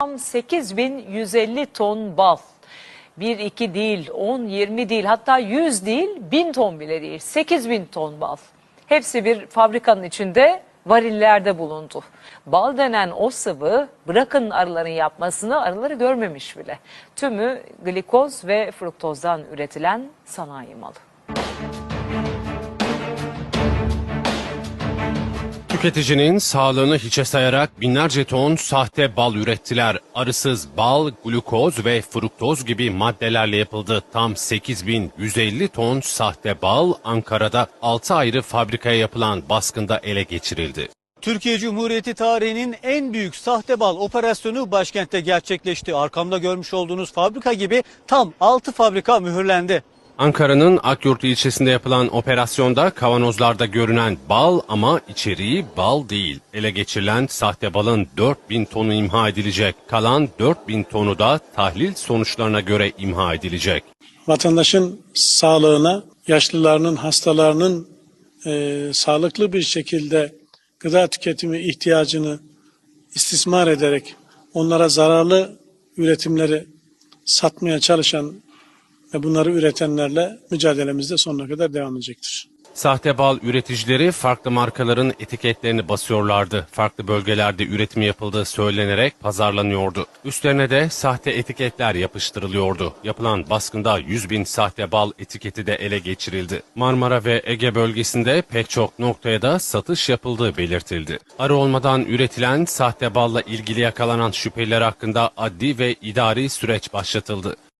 Tam 8150 ton bal. 1, 2 değil, 10, 20 değil, hatta 100 değil, 1000 ton bile değil. 8000 ton bal. Hepsi bir fabrikanın içinde varillerde bulundu. Bal denen o sıvı bırakın arıların yapmasını arıları görmemiş bile. Tümü glikoz ve fruktozdan üretilen sanayi malı. Tüketicinin sağlığını hiçe sayarak binlerce ton sahte bal ürettiler. Arısız bal, glukoz ve fruktoz gibi maddelerle yapıldı. Tam 8150 ton sahte bal Ankara'da 6 ayrı fabrikaya yapılan baskında ele geçirildi. Türkiye Cumhuriyeti tarihinin en büyük sahte bal operasyonu başkentte gerçekleşti. Arkamda görmüş olduğunuz fabrika gibi tam 6 fabrika mühürlendi. Ankara'nın Akyurt ilçesinde yapılan operasyonda kavanozlarda görünen bal ama içeriği bal değil. Ele geçirilen sahte balın 4000 tonu imha edilecek. Kalan 4000 tonu da tahlil sonuçlarına göre imha edilecek. vatandaşın sağlığına, yaşlılarının, hastalarının e, sağlıklı bir şekilde gıda tüketimi ihtiyacını istismar ederek onlara zararlı üretimleri satmaya çalışan ve bunları üretenlerle mücadelemizde sonuna kadar devam edecektir. Sahte bal üreticileri farklı markaların etiketlerini basıyorlardı. Farklı bölgelerde üretimi yapıldığı söylenerek pazarlanıyordu. Üstlerine de sahte etiketler yapıştırılıyordu. Yapılan baskında 100 bin sahte bal etiketi de ele geçirildi. Marmara ve Ege bölgesinde pek çok noktaya da satış yapıldığı belirtildi. Arı olmadan üretilen sahte balla ilgili yakalanan şüpheliler hakkında adli ve idari süreç başlatıldı.